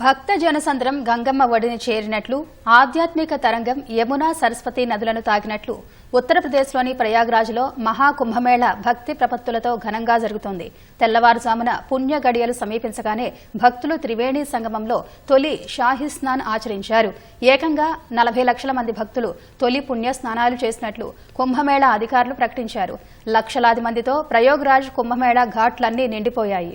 భక్త జనసంద్రం గంగమ్మ ఒడిని చేరినట్లు ఆధ్యాత్మిక తరంగం యమున సరస్వతి నదులను తాకినట్లు ఉత్తరప్రదేశ్లోని ప్రయాగ్రాజ్లో మహాకుంభమేళ భక్తి ప్రపత్తులతో ఘనంగా జరుగుతోంది. తెల్లవారుజామున పుణ్య గడియలు సమీపించగానే భక్తులు త్రివేణి సంగమంలో తొలి షాహి స్నాన్ ఆచరించారు. ఏకంగా నలభై లక్షల మంది భక్తులు తొలి పుణ్య స్నానాలు చేసినట్లు కుంభమేళ అధికారులు ప్రకటించారు. లక్షలాది మందితో ప్రయోగ్రాజ్ కుంభమేళ ఘాట్లన్నీ నిండిపోయాయి.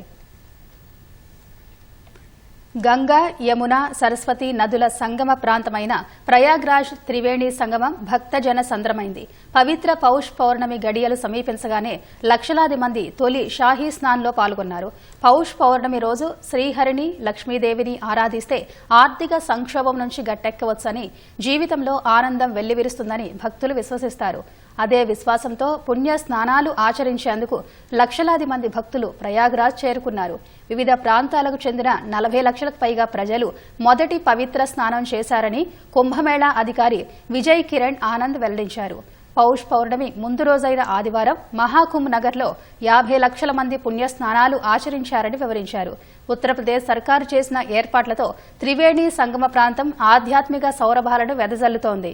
గంగా యమున సరస్వతి నదుల సంగమ ప్రాంతమైన ప్రయాగ్రాజ్ త్రివేణి సంగమం భక్తజన సంద్రమైంది. పవిత్ర పౌష్ పౌర్ణమి గడియలు సమీపించగానే లక్షలాది మంది తొలి షాహీ స్నాన్లో పాల్గొన్నారు. పౌష్ పౌర్ణమి రోజు శ్రీహరిని లక్ష్మీదేవిని ఆరాధిస్తే ఆర్థిక సంక్షోభం నుంచి గట్టెక్కవచ్చని జీవితంలో ఆనందం వెల్లివిరుస్తుందని భక్తులు విశ్వసిస్తారు. అదే విశ్వాసంతో పుణ్య స్నానాలు ఆచరించేందుకు లక్షలాది మంది భక్తులు ప్రయాగ్రాజ్ చేరుకున్నారు. వివిధ ప్రాంతాలకు చెందిన నలభై లక్షలకు పైగా ప్రజలు మొదటి పవిత్ర స్నానం చేశారని కుంభమేళా అధికారి విజయ్ కిరణ్ ఆనంద్ వెల్లడించారు. పౌష్ పౌర్ణమి ముందు రోజైన ఆదివారం మహాకుంభ్ నగర్లో యాభై లక్షల మంది పుణ్య స్నానాలు ఆచరించారని వివరించారు. ఉత్తరప్రదేశ్ సర్కారు చేసిన ఏర్పాట్లతో త్రివేణి సంగమ ప్రాంతం ఆధ్యాత్మిక సౌరభాలను వెదజల్లుతోంది.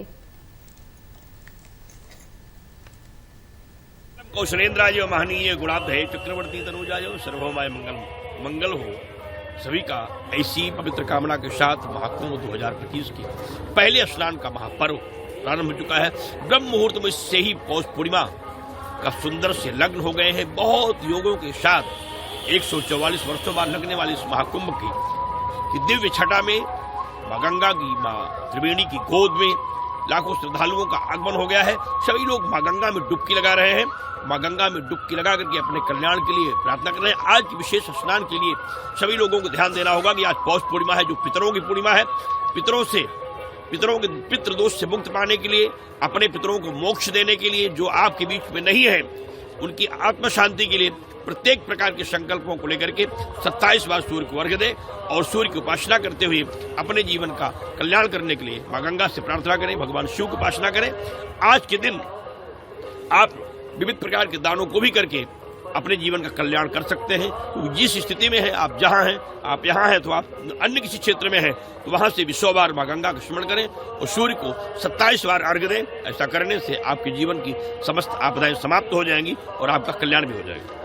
कौशलेन्द्राय महनीय गुणाब्धय चक्रवर्ती तनुजाय सर्वमय मंगल मंगल हो। सभी का ऐसी पवित्र कामना के साथ महाकुंभ 2025 के। पहले स्नान का महापर्व प्रारंभ हो चुका है। ब्रह्म मुहूर्त में से ही पौष पूर्णिमा का सुंदर से लग्न हो गए हैं। बहुत योगों के साथ 144 वर्षों बाद लगने वाले इस महाकुंभ की दिव्य छटा में माँ गंगा की माँ त्रिवेणी की गोद में लाखों श्रद्धालुओं का आगमन हो गया है। सभी लोग माँ गंगा में डुबकी लगा रहे हैं। माँ गंगा में डुबकी लगा करके अपने कल्याण के लिए प्रार्थना कर रहे हैं। आज विशेष स्नान के लिए सभी लोगों को ध्यान देना होगा कि आज पौष पूर्णिमा है, जो पितरों की पूर्णिमा है। पितरों से, पितरों के पितृ दोष से मुक्त पाने के लिए, अपने पितरों को मोक्ष देने के लिए जो आपके बीच में नहीं है उनकी आत्म शांति के लिए प्रत्येक प्रकार के संकल्पों को लेकर के 27 बार सूर्य को अर्घ दे और सूर्य की उपासना करते हुए अपने जीवन का कल्याण करने के लिए माँ गंगा से प्रार्थना करें, भगवान शिव की उपासना करें। आज के दिन आप विविध प्रकार के दानों को भी करके अपने जीवन का कल्याण कर सकते हैं तो जिस स्थिति में है आप जहां हैं आप यहां हैं तो आप अन्य किसी क्षेत्र में हैं तो वहां से भी सौ बार माँ गंगा का स्मरण करें और सूर्य को सत्ताईस बार अर्घ दें ऐसा करने से आपके जीवन की समस्त आपदाएं समाप्त हो जाएंगी और आपका कल्याण भी हो जाएगा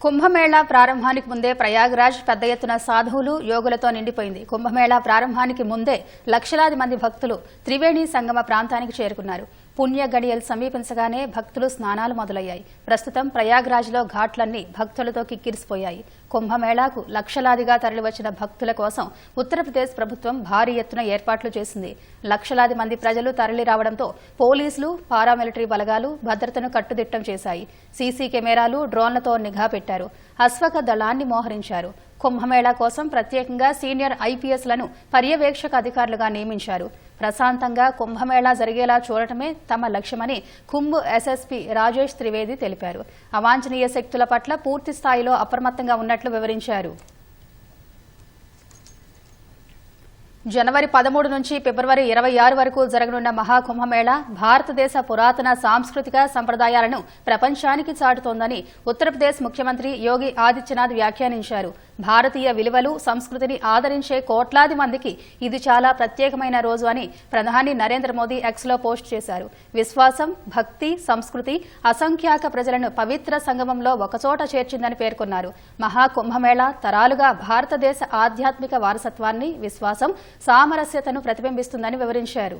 కుంభమేళా ప్రారంభానికి ముందే ప్రయాగ్రాజ్ పెద్ద ఎత్తున సాధువులు యోగులతో నిండిపోయింది కుంభమేళా ప్రారంభానికి ముందే లక్షలాది మంది భక్తులు త్రివేణి సంగమ ప్రాంతానికి చేరుకున్నారు పుణ్య గడియలు సమీపించగానే భక్తులు స్నానాలు మొదలయ్యాయి. ప్రస్తుతం ప్రయాగ్రాజ్లో ఘాట్లన్నీ భక్తులతో కిక్కిరిసిపోయాయి. కుంభమేళాకు లక్షలాదిగా తరలివచ్చిన భక్తుల కోసం ఉత్తరప్రదేశ్ ప్రభుత్వం భారీ ఎత్తున ఏర్పాట్లు చేసింది. లక్షలాది మంది ప్రజలు తరలి రావడంతో పోలీసులు పారామిలిటరీ బలగాలు భద్రతను కట్టుదిట్టం చేశాయి. సీసీ కెమెరాలు డ్రోన్లతో నిఘా పెట్టారు. అశ్వక దళాన్ని మోహరించారు. కుంభమేళా కోసం ప్రత్యేకంగా సీనియర్ ఐపీఎస్లను పర్యవేక్షక అధికారులుగా నియమించారు. ప్రశాంతంగా కుంభమేళా జరిగేలా చూడటమే తమ లక్ష్యమని కుంభ్ ఎస్ఎస్పీ రాజేష్ త్రివేది తెలిపారు. అవాంఛనీయ శక్తుల పట్ల పూర్తి స్థాయిలో అప్రమత్తంగా ఉన్నట్లు వివరించారు. జనవరి పదమూడు నుంచి ఫిబ్రవరి ఇరవై ఆరు వరకు జరగనున్న మహాకుంభమేళ భారతదేశ పురాతన సాంస్కృతిక సంప్రదాయాలను ప్రపంచానికి చాటుతోందని ఉత్తరప్రదేశ్ ముఖ్యమంత్రి యోగి ఆదిత్యనాథ్ వ్యాఖ్యానించారు. భారతీయ విలువలు సంస్కృతిని ఆదరించే కోట్లాది మందికి ఇది చాలా ప్రత్యేకమైన రోజు అని ప్రధాని నరేంద్ర మోదీ ఎక్స్లో పోస్ట్ చేశారు. విశ్వాసం భక్తి సంస్కృతి అసంఖ్యాక ప్రజలను పవిత్ర సంగమంలో ఒకచోట చేర్చిందని పేర్కొన్నారు. మహాకుంభమేళ తరాలుగా భారతదేశ ఆధ్యాత్మిక వారసత్వాన్ని విశ్వాసం సామరస్యతను ప్రతిబింబిస్తుందని వివరించారు.